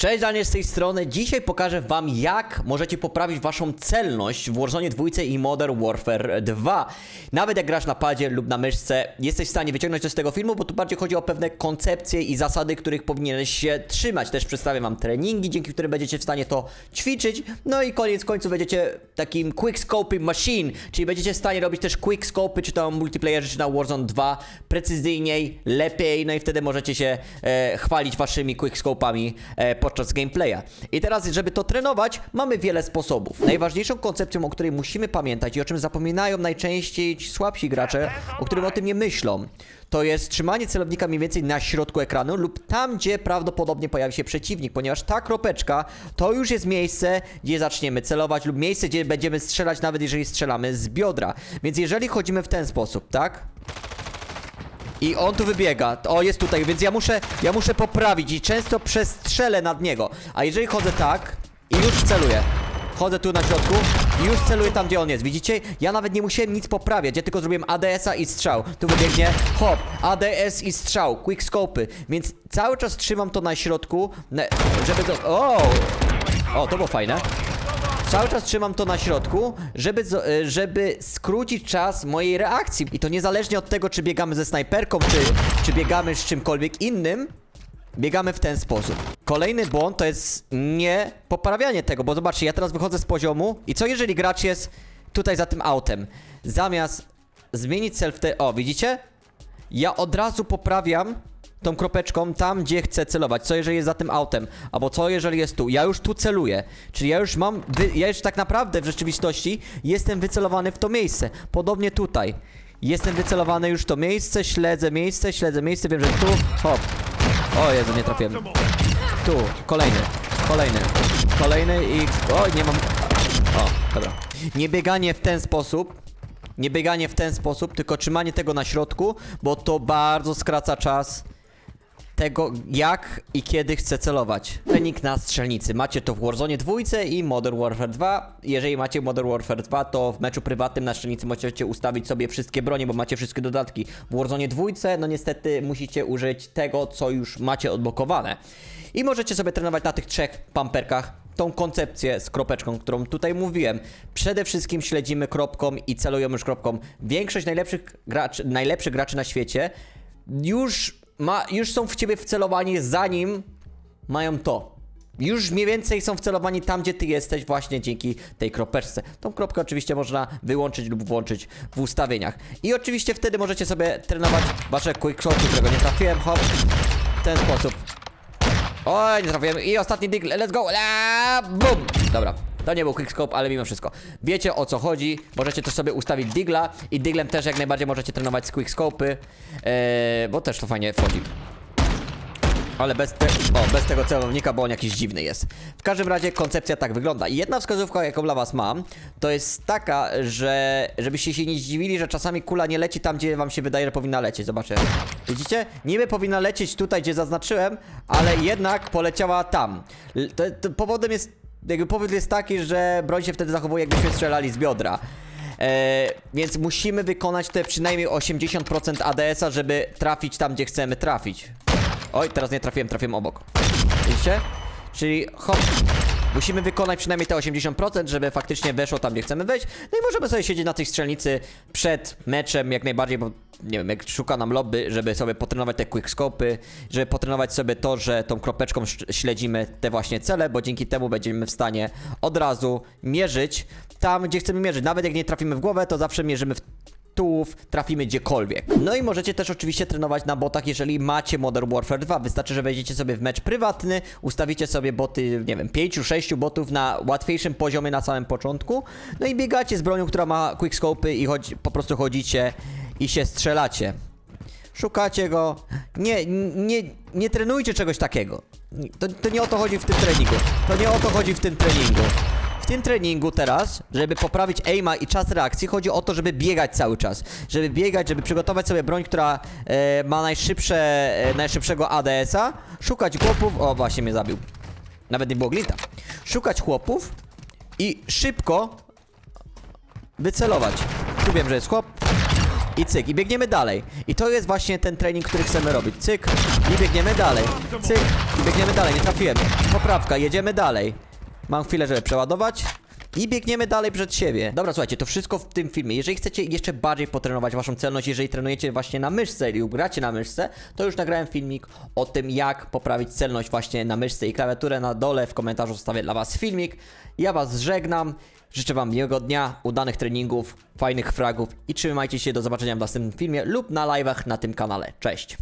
Cześć, Daniel z tej strony. Dzisiaj pokażę wam, jak możecie poprawić waszą celność w Warzone 2 i Modern Warfare 2. Nawet jak grasz na padzie lub na myszce, jesteś w stanie wyciągnąć to z tego filmu, bo tu bardziej chodzi o pewne koncepcje i zasady, których powinieneś się trzymać. Też przedstawię wam treningi, dzięki którym będziecie w stanie to ćwiczyć. No i koniec końców będziecie takim quick scoping machine, czyli będziecie w stanie robić też quick scopy, czy to multiplayerze, czy na Warzone 2 precyzyjniej, lepiej, no i wtedy możecie się e, chwalić waszymi quick scopami e, podczas gameplaya. I teraz, żeby to trenować, mamy wiele sposobów. Najważniejszą koncepcją, o której musimy pamiętać i o czym zapominają najczęściej ci słabsi gracze, o którym o tym nie myślą, to jest trzymanie celownika mniej więcej na środku ekranu lub tam, gdzie prawdopodobnie pojawi się przeciwnik, ponieważ ta kropeczka to już jest miejsce, gdzie zaczniemy celować lub miejsce, gdzie będziemy strzelać, nawet jeżeli strzelamy z biodra. Więc jeżeli chodzimy w ten sposób, tak? I on tu wybiega. O, jest tutaj, więc ja muszę, ja muszę poprawić i często przestrzelę nad niego. A jeżeli chodzę tak i już celuję. Chodzę tu na środku i już celuję tam, gdzie on jest. Widzicie? Ja nawet nie musiałem nic poprawiać. Ja tylko zrobiłem ADS-a i strzał. Tu wybiegnie, hop, ADS i strzał, quick scopy. Więc cały czas trzymam to na środku, żeby to... O! O, to było fajne. Cały czas trzymam to na środku, żeby, e, żeby skrócić czas mojej reakcji. I to niezależnie od tego, czy biegamy ze snajperką, czy, czy biegamy z czymkolwiek innym, biegamy w ten sposób. Kolejny błąd to jest nie poprawianie tego, bo zobaczcie, ja teraz wychodzę z poziomu i co jeżeli gracz jest tutaj za tym autem? Zamiast zmienić cel w te... O, widzicie? Ja od razu poprawiam tą kropeczką tam, gdzie chcę celować. Co jeżeli jest za tym autem? Albo co jeżeli jest tu? Ja już tu celuję. Czyli ja już mam, ja już tak naprawdę w rzeczywistości jestem wycelowany w to miejsce. Podobnie tutaj. Jestem wycelowany już w to miejsce, śledzę miejsce, śledzę miejsce, wiem, że tu, hop. O Jezu, nie trafiłem. Tu, kolejny, kolejny, kolejny i... Oj, nie mam... O, dobra. Nie bieganie w ten sposób, nie bieganie w ten sposób, tylko trzymanie tego na środku, bo to bardzo skraca czas tego, jak i kiedy chcę celować. Trening na strzelnicy. Macie to w Warzone 2 i Modern Warfare 2. Jeżeli macie Modern Warfare 2, to w meczu prywatnym na strzelnicy możecie ustawić sobie wszystkie bronie, bo macie wszystkie dodatki. W Warzone 2, no niestety musicie użyć tego, co już macie odblokowane. I możecie sobie trenować na tych trzech pamperkach tą koncepcję z kropeczką, którą tutaj mówiłem. Przede wszystkim śledzimy kropką i celujemy już kropką. Większość najlepszych graczy, najlepszych graczy na świecie już ma, już są w ciebie wcelowani zanim mają to. Już mniej więcej są wcelowani tam, gdzie ty jesteś właśnie dzięki tej kropeczce. Tą kropkę oczywiście można wyłączyć lub włączyć w ustawieniach. I oczywiście wtedy możecie sobie trenować wasze quickshoty, którego nie trafiłem, hop, w ten sposób. Oj, nie trafiłem. I ostatni dig, let's go! Bum! Dobra. To nie był quickscope, ale mimo wszystko. Wiecie o co chodzi. Możecie też sobie ustawić digla i diglem też jak najbardziej możecie trenować z quickscopy, eee, bo też to fajnie wchodzi. Ale bez, te, o, bez tego celownika, bo on jakiś dziwny jest. W każdym razie koncepcja tak wygląda. I jedna wskazówka, jaką dla was mam, to jest taka, że żebyście się nie zdziwili, że czasami kula nie leci tam, gdzie wam się wydaje, że powinna lecieć. Zobaczcie. Widzicie? Niby powinna lecieć tutaj, gdzie zaznaczyłem, ale jednak poleciała tam. To, to powodem jest, jakby powód jest taki, że broń się wtedy zachowuje, jakbyśmy strzelali z biodra. E, więc musimy wykonać te przynajmniej 80% ADS-a, żeby trafić tam, gdzie chcemy trafić. Oj, teraz nie trafiłem, trafiłem obok. Widzicie? Czyli hop. Musimy wykonać przynajmniej te 80%, żeby faktycznie weszło tam, gdzie chcemy wejść. No i możemy sobie siedzieć na tej strzelnicy przed meczem jak najbardziej, bo nie wiem, jak szuka nam lobby, żeby sobie potrenować te quickscopy, żeby potrenować sobie to, że tą kropeczką śledzimy te właśnie cele, bo dzięki temu będziemy w stanie od razu mierzyć tam, gdzie chcemy mierzyć. Nawet jak nie trafimy w głowę, to zawsze mierzymy w tułów, trafimy gdziekolwiek. No i możecie też oczywiście trenować na botach, jeżeli macie Modern Warfare 2. Wystarczy, że wejdziecie sobie w mecz prywatny, ustawicie sobie boty, nie wiem, 5-6 botów na łatwiejszym poziomie na samym początku, no i biegacie z bronią, która ma quickscope'y i chodzi, po prostu chodzicie i się strzelacie. Szukacie go. Nie, nie, nie trenujcie czegoś takiego. To, to nie o to chodzi w tym treningu. To nie o to chodzi w tym treningu. Tym treningu teraz, żeby poprawić aima i czas reakcji, chodzi o to, żeby biegać cały czas. Żeby biegać, żeby przygotować sobie broń, która e, ma najszybsze, e, najszybszego ADS-a. Szukać chłopów. O, właśnie mnie zabił. Nawet nie było glinta. Szukać chłopów i szybko wycelować. Tu wiem, że jest chłop. I cyk, i biegniemy dalej. I to jest właśnie ten trening, który chcemy robić. Cyk, i biegniemy dalej. Cyk, i biegniemy dalej, nie trafiłem. Poprawka, jedziemy dalej. Mam chwilę, żeby przeładować. I biegniemy dalej przed siebie. Dobra, słuchajcie, to wszystko w tym filmie. Jeżeli chcecie jeszcze bardziej potrenować waszą celność, jeżeli trenujecie właśnie na myszce i gracie na myszce, to już nagrałem filmik o tym, jak poprawić celność właśnie na myszce i klawiaturę. Na dole w komentarzu zostawię dla was filmik. Ja was żegnam. Życzę wam miłego dnia, udanych treningów, fajnych fragów i trzymajcie się do zobaczenia w następnym filmie lub na live'ach na tym kanale. Cześć!